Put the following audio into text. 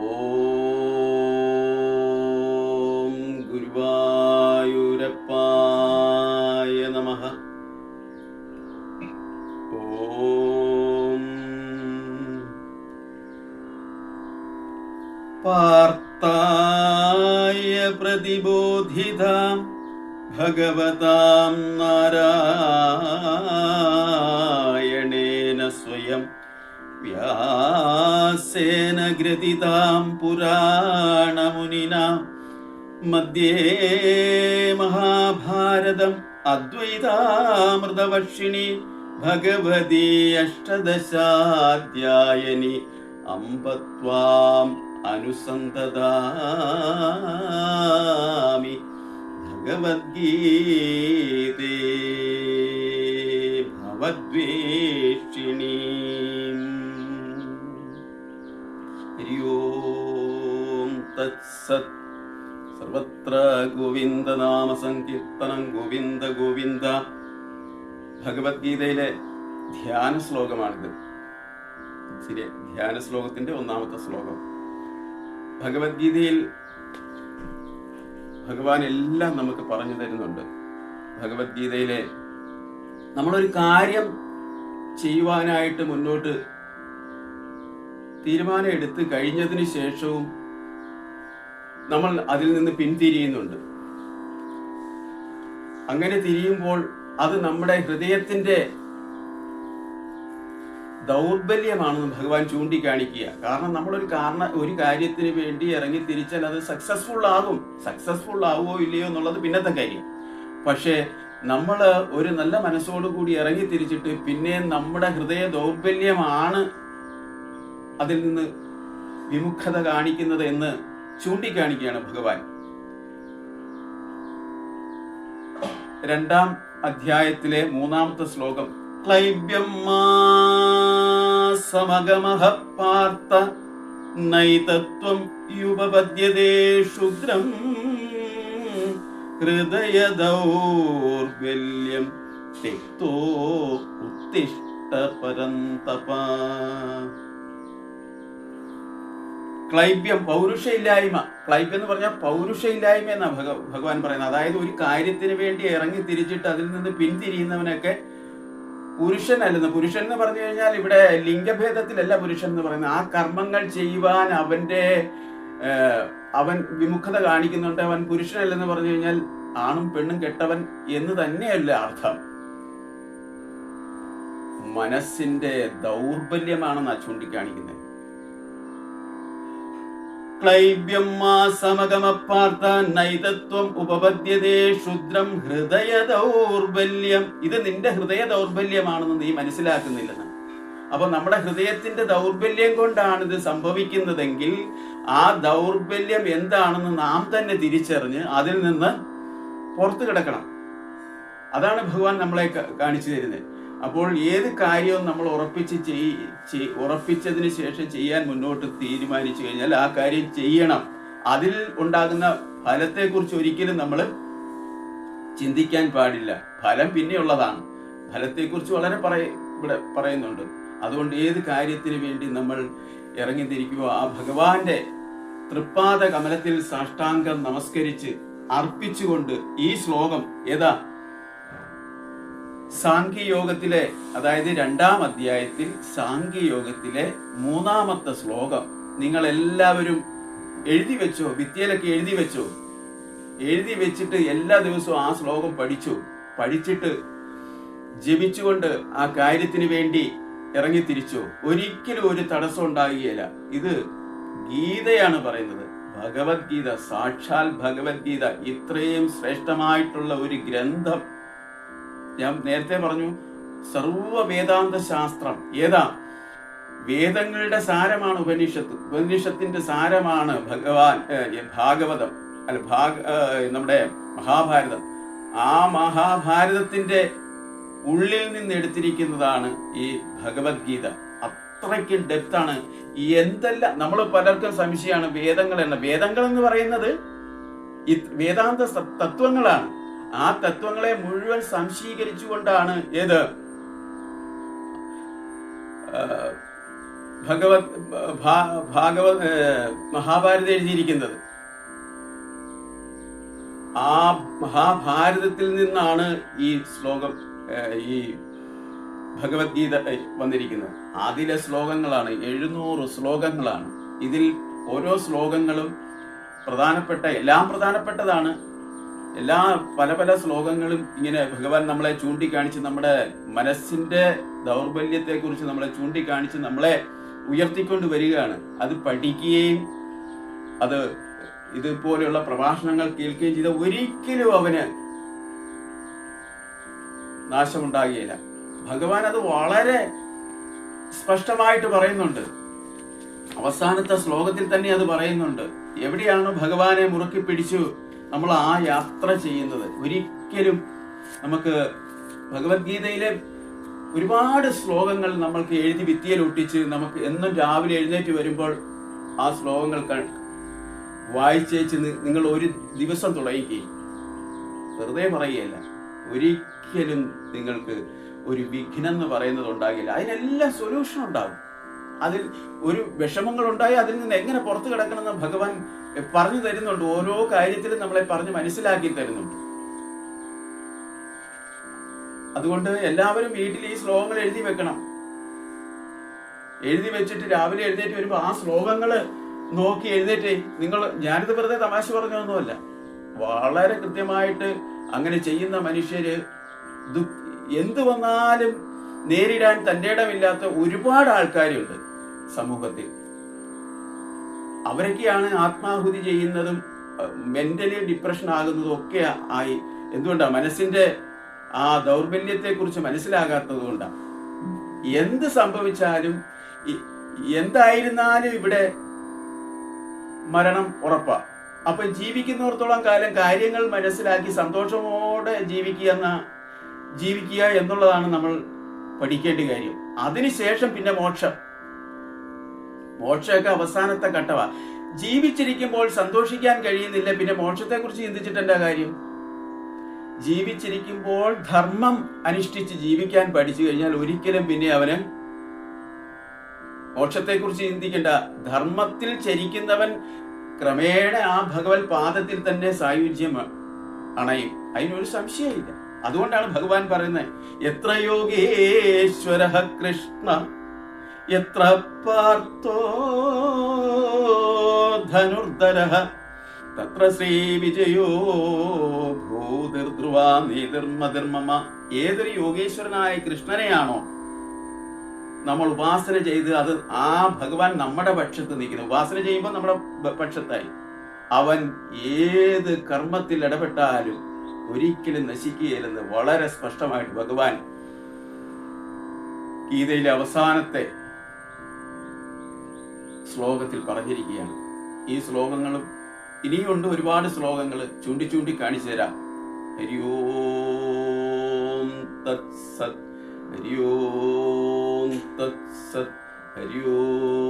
ഓം ഗുരുവായൂരപ്പായ നമഃ. ഓം പാർത്തായ പ്രതിബോധിതാം ഭഗവതാം വ്യാസേന ഗ്രഥിതാം പുരാണമുനിന. മധ്യേ മഹാഭാരതം അദ്വൈതാമൃതവർഷിണി ഭഗവതി അഷ്ടദശാധ്യായനി അമ്പത്വാം അനുസന്തതാമി ഭഗവദ്ഗീതേ ഭവദ്വേഷിണീ സർവത്ര ഗോവിന്ദനാമ സങ്കീർത്തനം ഗോവിന്ദ ഗോവിന്ദ ഭഗവത്ഗീതയിലെ ധ്യാന ശ്ലോകമാണിത്. ശരി ധ്യാന ശ്ലോകത്തിന്റെ ഒന്നാമത്തെ ശ്ലോകം. ഭഗവത്ഗീതയിൽ ഭഗവാൻ എല്ലാം നമുക്ക് പറഞ്ഞു തരുന്നുണ്ട്. ഭഗവത്ഗീതയിലെ നമ്മളൊരു കാര്യം ചെയ്യുവാനായിട്ട് മുന്നോട്ട് തീരുമാനം എടുത്ത് കഴിഞ്ഞതിന് ശേഷവും നമ്മൾ അതിൽ നിന്ന് പിന്തിരിയുന്നുണ്ട്. അങ്ങനെ തിരിയുമ്പോൾ അത് നമ്മുടെ ഹൃദയത്തിന്റെ ദൗർബല്യമാണെന്ന് ഭഗവാൻ ചൂണ്ടിക്കാണിക്കുക. കാരണം നമ്മളൊരു കാരണ ഒരു കാര്യത്തിന് വേണ്ടി ഇറങ്ങി തിരിച്ചാൽ അത് സക്സസ്ഫുൾ ആകും. സക്സസ്ഫുൾ ആവുമോ ഇല്ലയോ എന്നുള്ളത് പിന്നത്തെ കാര്യം. പക്ഷേ നമ്മൾ ഒരു നല്ല മനസ്സോടുകൂടി ഇറങ്ങി തിരിച്ചിട്ട് പിന്നെ നമ്മുടെ ഹൃദയ ദൗർബല്യമാണ് അതിൽ നിന്ന് വിമുഖത കാണിക്കുന്നത് എന്ന് ചൂണ്ടിക്കാണിക്കുകയാണ് ഭഗവാൻ. രണ്ടാം അധ്യായത്തിലെ മൂന്നാമത്തെ ശ്ലോകം. ക്ലൈബ്യം സമഗമഹ പാർത്ത നൈതത്വം യുപപദ്യതേ ശുദ്രം ഹൃദയദൗർബല്യം തെക്തോ ഉത്തിഷ്ട പരന്തപ. ക്ലൈബ്യം പൗരുഷയില്ലായ്മ. ക്ലൈബ്യം എന്ന് പറഞ്ഞാൽ പൗരുഷയില്ലായ്മ എന്നാണ് ഭഗ ഭഗവാൻ പറയുന്നത്. അതായത് ഒരു കാര്യത്തിന് വേണ്ടി ഇറങ്ങി തിരിച്ചിട്ട് അതിൽ നിന്ന് പിന്തിരിയുന്നവനൊക്കെ പുരുഷനല്ലെന്ന്. പുരുഷൻ എന്ന് പറഞ്ഞു കഴിഞ്ഞാൽ ഇവിടെ ലിംഗഭേദത്തിലല്ല പുരുഷൻ എന്ന് പറയുന്നത്. ആ കർമ്മങ്ങൾ ചെയ്യുവാൻ അവന്റെ അവൻ വിമുഖത കാണിക്കുന്നുണ്ട്. അവൻ പുരുഷനല്ലെന്ന് പറഞ്ഞു കഴിഞ്ഞാൽ ആണും പെണ്ണും കെട്ടവൻ എന്ന് തന്നെയല്ല അർത്ഥം. മനസ്സിന്റെ ദൗർബല്യമാണെന്നാ ചൂണ്ടിക്കാണിക്കുന്നത്. ക്ലൈബ്യം സമഗമപ്പാർത്ത നൈതത്വം ഉപപദ്യതേ ശുദ്രം ഹൃദയ ദൗർബല്യം ഇത് നിന്റെ ഹൃദയ ദൗർബല്യമാണെന്ന് നീ മനസ്സിലാക്കുന്നില്ല. അപ്പൊ നമ്മുടെ ഹൃദയത്തിന്റെ ദൗർബല്യം കൊണ്ടാണ് ഇത് സംഭവിക്കുന്നതെങ്കിൽ ആ ദൗർബല്യം എന്താണെന്ന് നാം തന്നെ തിരിച്ചറിഞ്ഞ് അതിൽ നിന്ന് പുറത്തു കിടക്കണം. അതാണ് ഭഗവാൻ നമ്മളെ കാണിച്ചു തരുന്നത്. അപ്പോൾ ഏത് കാര്യവും നമ്മൾ ഉറപ്പിച്ച് ചെയ് ഉറപ്പിച്ചതിന് ശേഷം ചെയ്യാൻ മുന്നോട്ട് തീരുമാനിച്ചു കഴിഞ്ഞാൽ ആ കാര്യം ചെയ്യണം. അതിൽ ഉണ്ടാകുന്ന ഫലത്തെക്കുറിച്ച് ഒരിക്കലും നമ്മൾ ചിന്തിക്കാൻ പാടില്ല. ഫലം പിന്നെയുള്ളതാണ്. ഫലത്തെക്കുറിച്ച് വളരെ പറയ ഇവിടെ പറയുന്നുണ്ട്. അതുകൊണ്ട് ഏത് കാര്യത്തിന് വേണ്ടി നമ്മൾ ഇറങ്ങിത്തിരിക്കുക ആ ഭഗവാന്റെ തൃപ്പാദ കമലത്തിൽ സാഷ്ടാംഗം നമസ്കരിച്ച് അർപ്പിച്ചുകൊണ്ട് ഈ ശ്ലോകം ഏതാ? സാഖ്യയോഗത്തിലെ അതായത് രണ്ടാം അധ്യായത്തിൽ സാഖ്യയോഗത്തിലെ മൂന്നാമത്തെ ശ്ലോകം നിങ്ങൾ എല്ലാവരും എഴുതി വെച്ചോ? ഭിത്തിയിലൊക്കെ എഴുതി വെച്ചോ? എഴുതി വെച്ചിട്ട് എല്ലാ ദിവസവും ആ ശ്ലോകം പഠിച്ചു. പഠിച്ചിട്ട് ജപിച്ചുകൊണ്ട് ആ കാര്യത്തിന് വേണ്ടി ഇറങ്ങി തിരിച്ചു ഒരിക്കലും ഒരു തടസ്സം ഉണ്ടാകുകയില്ല. ഇത് ഗീതയാണ് പറയുന്നത്. ഭഗവത്ഗീത സാക്ഷാൽ ഭഗവത്ഗീത ഇത്രയും ശ്രേഷ്ഠമായിട്ടുള്ള ഒരു ഗ്രന്ഥം ഞാൻ നേരത്തെ പറഞ്ഞു സർവ വേദാന്ത ശാസ്ത്രം ഏതാ? വേദങ്ങളുടെ സാരമാണ് ഉപനിഷത്ത്. ഉപനിഷത്തിന്റെ സാരമാണ് ഭഗവാൻ ഭാഗവതം അല്ല ഭാഗ നമ്മുടെ മഹാഭാരതം. ആ മഹാഭാരതത്തിന്റെ ഉള്ളിൽ നിന്ന് എടുത്തിരിക്കുന്നതാണ് ഈ ഭഗവത്ഗീത. അത്രയ്ക്ക് ഡെപ്താണ്. എന്തെല്ലാം നമ്മൾ പലർക്കും സംശയമാണ് വേദങ്ങൾ എന്ന. വേദങ്ങൾ എന്ന് പറയുന്നത് വേദാന്ത തത്വങ്ങളാണ്. ആ തത്വങ്ങളെ മുഴുവൻ സംശീകരിച്ചുകൊണ്ടാണ് ഏത്? ഭഗവത് ഭാഗവത് മഹാഭാരതം എഴുതിയിരിക്കുന്നത്. ആ മഹാഭാരതത്തിൽ നിന്നാണ് ഈ ശ്ലോകം ഈ ഭഗവത്ഗീത വന്നിരിക്കുന്നത്. അതിലെ ശ്ലോകങ്ങളാണ് എഴുന്നൂറ് ശ്ലോകങ്ങളാണ്. ഇതിൽ ഓരോ ശ്ലോകങ്ങളും പ്രധാനപ്പെട്ട എല്ലാം പ്രധാനപ്പെട്ടതാണ്. എല്ലാ പല പല ശ്ലോകങ്ങളും ഇങ്ങനെ ഭഗവാൻ നമ്മളെ ചൂണ്ടിക്കാണിച്ച് നമ്മുടെ മനസ്സിന്റെ ദൗർബല്യത്തെ കുറിച്ച് നമ്മളെ ചൂണ്ടിക്കാണിച്ച് നമ്മളെ ഉയർത്തിക്കൊണ്ട് വരികയാണ്. അത് പഠിക്കുകയും അത് ഇതുപോലെയുള്ള പ്രഭാഷണങ്ങൾ കേൾക്കുകയും ചെയ്ത ഒരിക്കലും അവന് നാശമുണ്ടാകുകയില്ല. ഭഗവാൻ അത് വളരെ സ്പഷ്ടമായിട്ട് പറയുന്നുണ്ട്. അവസാനത്തെ ശ്ലോകത്തിൽ തന്നെ അത് പറയുന്നുണ്ട്. എവിടെയാണ് ഭഗവാനെ മുറുക്കി പിടിച്ചു നമ്മൾ ആ യാത്ര ചെയ്യുന്നത്. ഒരിക്കലും നമുക്ക് ഭഗവത്ഗീതയിലെ ഒരുപാട് ശ്ലോകങ്ങൾ നമ്മൾക്ക് എഴുതി ഭിത്തിയിൽ ഒട്ടിച്ച് നമുക്ക് എന്നും രാവിലെ എഴുന്നേറ്റ് വരുമ്പോൾ ആ ശ്ലോകങ്ങൾ വായിച്ചേച്ച് നിങ്ങൾ ഒരു ദിവസം തുടങ്ങിക്കുകയും വെറുതെ പറയുകയല്ല. ഒരിക്കലും നിങ്ങൾക്ക് ഒരു വിഘ്നം എന്ന് പറയുന്നത് ഉണ്ടാകില്ല. അതിനെല്ലാം സൊല്യൂഷൻ ഉണ്ടാകും. അതിൽ ഒരു വിഷമങ്ങൾ ഉണ്ടായി അതിൽ നിന്ന് എങ്ങനെ പുറത്തു കിടക്കണമെന്ന് ഭഗവാൻ പറഞ്ഞു തരുന്നുണ്ട്. ഓരോ കാര്യത്തിലും നമ്മളെ പറഞ്ഞ് മനസ്സിലാക്കി തരുന്നുണ്ട്. അതുകൊണ്ട് എല്ലാവരും വീട്ടിൽ ഈ ശ്ലോകങ്ങൾ എഴുതി വെക്കണം. എഴുതി വെച്ചിട്ട് രാവിലെ എഴുന്നേറ്റ് വരുമ്പോൾ ആ ശ്ലോകങ്ങൾ നോക്കി എഴുന്നേറ്റ് നിങ്ങൾ ഞാനിത് വെറുതെ തമാശ പറഞ്ഞൊന്നുമല്ല. വളരെ കൃത്യമായിട്ട് അങ്ങനെ ചെയ്യുന്ന മനുഷ്യര് എന്ത് വന്നാലും നേരിടാൻ തന്റെ ഇടമില്ലാത്ത ഒരുപാട് ആൾക്കാരുണ്ട് സമൂഹത്തിൽ. അവരൊക്കെയാണ് ആത്മാഹുതി ചെയ്യുന്നതും മെന്റലി ഡിപ്രഷൻ ആകുന്നതും ഒക്കെ ആയി എന്തുകൊണ്ടാ? മനസ്സിന്റെ ആ ദൗർബല്യത്തെ കുറിച്ച് മനസ്സിലാകാത്തത് കൊണ്ടാ എന്ത് സംഭവിച്ചാലും എന്തായിരുന്നാലും ഇവിടെ മരണം ഉറപ്പാ. അപ്പൊ ജീവിക്കുന്നിടത്തോളം കാലം കാര്യങ്ങൾ മനസ്സിലാക്കി സന്തോഷമോടെ ജീവിക്കുക എന്ന ജീവിക്കുക എന്നുള്ളതാണ് നമ്മൾ പഠിക്കേണ്ട കാര്യം. അതിനുശേഷം പിന്നെ മോക്ഷം. മോക്ഷമൊക്കെ അവസാനത്തെ ഘട്ടവ. ജീവിച്ചിരിക്കുമ്പോൾ സന്തോഷിക്കാൻ കഴിയുന്നില്ല പിന്നെ മോക്ഷത്തെക്കുറിച്ച് കുറിച്ച് എന്താ കാര്യം? ജീവിച്ചിരിക്കുമ്പോൾ ധർമ്മം അനുഷ്ഠിച്ച് ജീവിക്കാൻ പഠിച്ചു കഴിഞ്ഞാൽ ഒരിക്കലും പിന്നെ അവന് മോക്ഷത്തെക്കുറിച്ച് ചിന്തിക്കേണ്ട. ധർമ്മത്തിൽ ചരിക്കുന്നവൻ ക്രമേണ ആ ഭഗവത് പാദത്തിൽ തന്നെ സായുജ്യം അണയും. അതിനൊരു സംശയമില്ല അതുകൊണ്ടാണ് ഭഗവാൻ പറയുന്നത് എത്ര യോഗേശ്വര കൃഷ്ണ എത്ര പാർത്ഥോ ധനുർധര തത്ര ശ്രീ വിജയോ ഭൂതിർധ്രുവാ നീതിർമതിർമമ. ഏതൊരു യോഗേശ്വരനായ കൃഷ്ണനെയാണോ നമ്മൾ ഉപാസന ചെയ്ത് അത് ആ ഭഗവാൻ നമ്മുടെ പക്ഷത്ത് നിൽക്കുന്നു. ഉപാസന ചെയ്യുമ്പോൾ നമ്മുടെ പക്ഷത്തായി. അവൻ ഏത് കർമ്മത്തിൽ ഇടപെട്ടാലും ഒരിക്കലും നശിക്കുകയില്ലെന്ന് വളരെ സ്പഷ്ടമായിട്ട് ഭഗവാൻ ഗീതയിലെ അവസാനത്തെ ശ്ലോകത്തിൽ പറഞ്ഞിരിക്കുകയാണ്. ഈ ശ്ലോകങ്ങളും ഇനിയുണ്ട് ഒരുപാട് ശ്ലോകങ്ങൾ ചൂണ്ടി ചൂണ്ടി കാണിച്ചു തരാം. ഹരിയോം തത്സത് ഹരിയോം തത്സത് ഹരിയോം